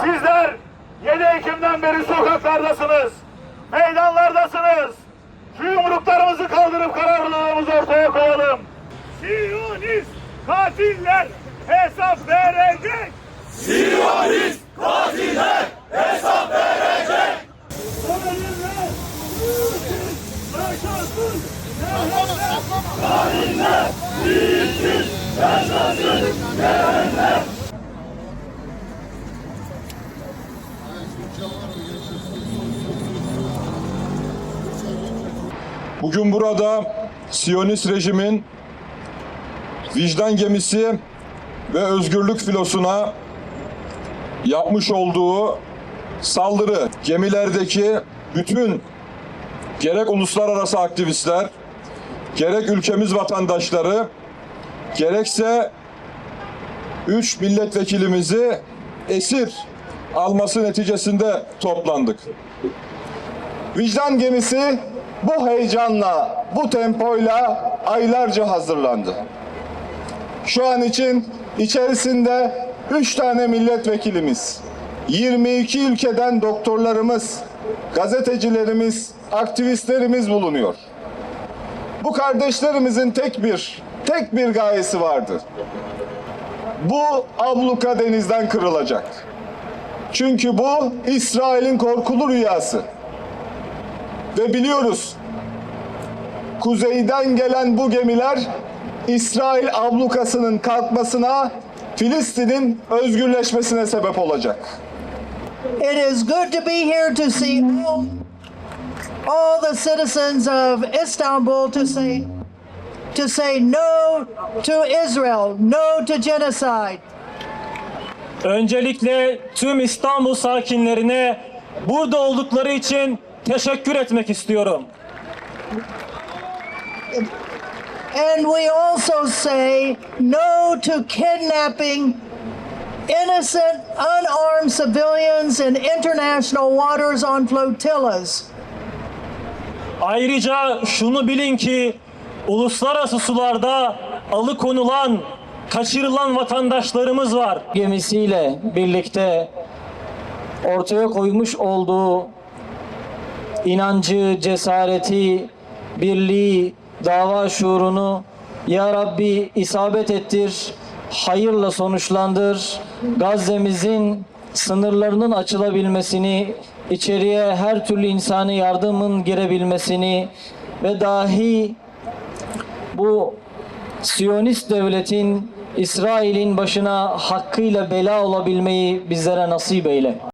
Sizler 7 Ekim'den beri sokaklardasınız. Meydanlardasınız. Şu yumruklarımızı kaldırıp kararlılığımızı ortaya koyalım. Siyonist katiller hesap verecek. Siyonist katiller hesap verecek. Bugün burada Siyonist rejimin vicdan gemisi ve özgürlük filosuna yapmış olduğu saldırı gemilerdeki bütün gerek uluslararası aktivistler, gerek ülkemiz vatandaşları, gerekse üç milletvekilimizi esir alması neticesinde toplandık. Vicdan gemisi bu heyecanla, bu tempoyla aylarca hazırlandı. Şu an için içerisinde 3 tane milletvekilimiz, 22 ülkeden doktorlarımız, gazetecilerimiz, aktivistlerimiz bulunuyor. Bu kardeşlerimizin tek bir, tek bir gayesi vardı. Bu abluka denizden kırılacak. Çünkü bu İsrail'in korkulu rüyası. Ve biliyoruz kuzeyden gelen bu gemiler İsrail ablukasının kalkmasına, Filistin'in özgürleşmesine sebep olacak. It is good to be here to see all, all the citizens of Istanbul to say to say no to Israel, no to genocide. Öncelikle tüm İstanbul sakinlerine burada oldukları için teşekkür etmek istiyorum. And we also say no to kidnapping innocent, unarmed civilians in international waters on flotillas. Ayrıca şunu bilin ki uluslararası sularda alıkonulan, kaçırılan vatandaşlarımız var. gemisiyle birlikte ortaya koymuş olduğu inancı, cesareti, birliği, dava şuurunu Ya Rabbi isabet ettir, hayırla sonuçlandır. Gazze'mizin sınırlarının açılabilmesini, içeriye her türlü insani yardımın girebilmesini ve dahi bu Siyonist devletin İsrail'in başına hakkıyla bela olabilmeyi bizlere nasip eyle.